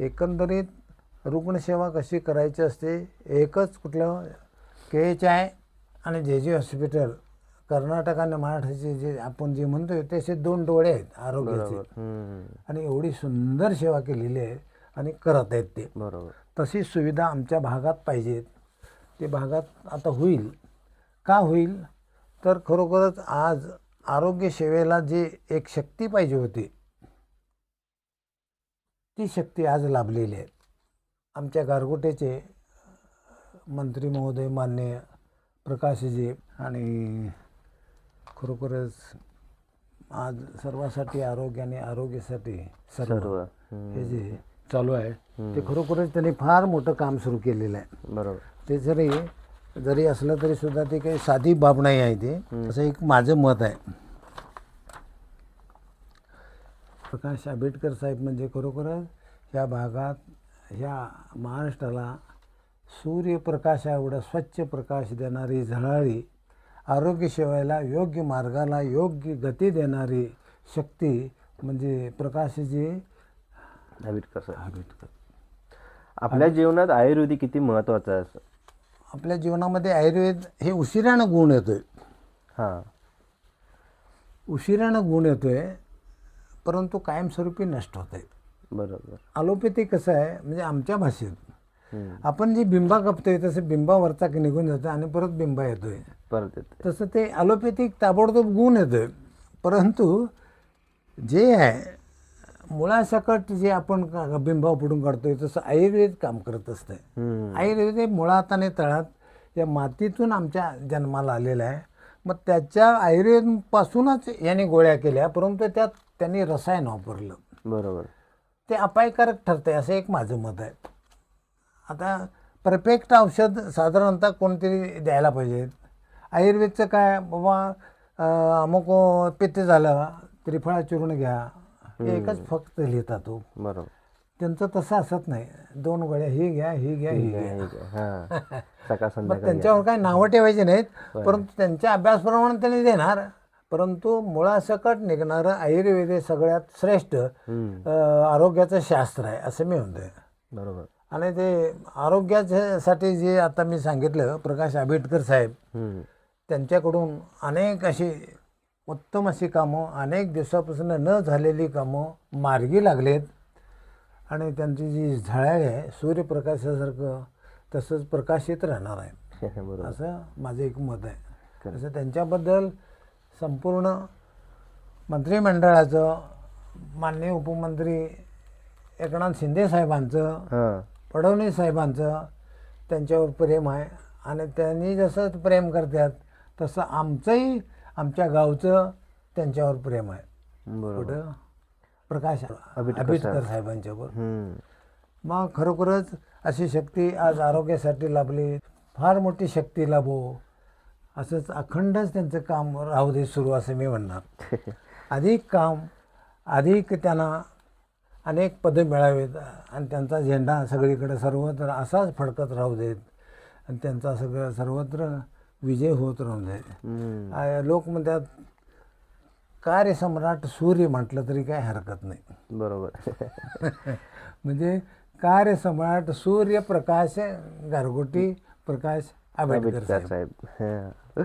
एकंदरीत रुग्णसेवा कशी करायची असते एकच कुठलं के एच आय आणि जे जे हॉस्पिटल कर्नाटक आणि महाराष्ट्राचे जे आपण जे म्हणतोय तसे दोन डोळे आहेत आरोग्याचे. आणि एवढी सुंदर सेवा केलेली आहे आणि करत आहेत ते. बरोबर. तशी सुविधा आमच्या भागात पाहिजेत. ते भागात आता होईल. का होईल? तर खरोखरच आज आरोग्य सेवेला जे एक शक्ती पाहिजे होती ती शक्ती आज लाभलेली आहे. आमच्या गारगोटेचे मंत्री महोदय मान्य प्रकाशजी आणि खरोखरच आज सर्वासाठी आरोग्य आणि आरोग्यासाठी सर्व. हे जे चालू आहे ते खरोखरच त्यांनी फार मोठं काम सुरू केलेलं आहे. बरोबर. ते जरी जरी असलं तरी सुद्धा ते काही साधी बाब नाही आहे ते. असं एक माझं मत आहे. प्रकाश आंबेडकर साहेब म्हणजे खरोखरच ह्या भागात ह्या महाराष्ट्राला सूर्यप्रकाश एवढा स्वच्छ प्रकाश देणारी झळाळी आरोग्य सेवेला योग्य मार्गाला योग्य गती देणारी शक्ती म्हणजे प्रकाशजी आंबेडकर सर आंबेडकर. आपल्या जीवनात आयुर्वेदिक किती महत्वाचं आहे असं? आपल्या जीवनामध्ये आयुर्वेद हे उशिरानं गुण येतोय. हां. उशिरानं गुण येतोय. परंतु कायमस्वरूपी नष्ट होत आहे बरोबर. अलोपॅथी कसं आहे म्हणजे आमच्या भाषेत. आपण जे बिंबा कापतोय तसं बिंबावरचा निघून जातं आणि परत बिंबा येतोय. परत येते तसं ते अलोपॅथिक ताबडतोब गुण येतोय. परंतु जे आहे मुळासकट जे आपण बिंबा पुढून काढतोय तसं आयुर्वेद काम करत असतंय. आयुर्वेद हे मुळात आणि तळात या मातीतून आमच्या जन्माला आलेला आहे. मग त्याच्या आयुर्वेदपासूनच याने गोळ्या केल्या परंतु त्यात त्यांनी रसायन वापरलं. बरोबर. ते अपायकारक ठरते असं एक माझं मत आहे. आता परफेक्ट औषध साधारणतः कोणतरी द्यायला पाहिजे. आयुर्वेदचं काय बाबा अमुक पित्त झालं त्रिफळा चूर्ण घ्या. हे एकच फक्त लिहितात तो बरोबर. त्यांचं तसं असत नाही. दोन गोळ्या ही घ्या ही घ्या ही घ्या. हां मग त्यांच्यावर काही नावं ठेवायची नाहीत परंतु त्यांच्या अभ्यासप्रमाणे त्यांनी देणार. परंतु मुळासकट निघणारं आयुर्वेद हे सगळ्यात श्रेष्ठ अरोग्याचं शास्त्र आहे असं मी म्हणतोय. बरोबर. आणि ते आरोग्यासाठी जे आता मी सांगितलं प्रकाश आंबेडकर साहेब. त्यांच्याकडून अनेक अशी उत्तम अशी कामं अनेक दिवसापासून न झालेली कामं मार्गी लागलेत. आणि त्यांची जी झळाळी आहे सूर्यप्रकाशासारखं तसंच प्रकाशित राहणार आहे. असं माझं एक मत आहे. असं त्यांच्याबद्दल संपूर्ण मंत्रिमंडळाचं माननीय उपमंत्री एकनाथ शिंदे साहेबांचं हां. फडणवीस साहेबांचं त्यांच्यावर प्रेम आहे. आणि त्यांनी जसं प्रेम करतात तसं आमचंही आमच्या गावचं त्यांच्यावर प्रेम आहे. बरोबर. कुठं? प्रकाश आंबेडकर आंबेडकर साहेबांच्यावर. हम्म. मग खरोखरच अशी शक्ती आज आरोग्यासाठी लाभली. फार मोठी शक्ती लाभो. असंच अखंडच त्यांचं काम राहू दे सुरू असं मी म्हणणार. अधिक काम अधिक त्यांना अनेक पदं मिळावेत आणि त्यांचा झेंडा सगळीकडे सर्वत्र असाच फडकत राहू देत आणि त्यांचा सगळं सर्वत्र विजय होत राहू दे. हम्म. आ, लोक म्हणतात कार्यसम्राट सूर्य म्हटलं तरी काय हरकत नाही. बरोबर. म्हणजे कार्यसम्राट सूर्यप्रकाश गारगोटी प्रकाश आंबेडकर आंबेडकर साहेब साहेब हां.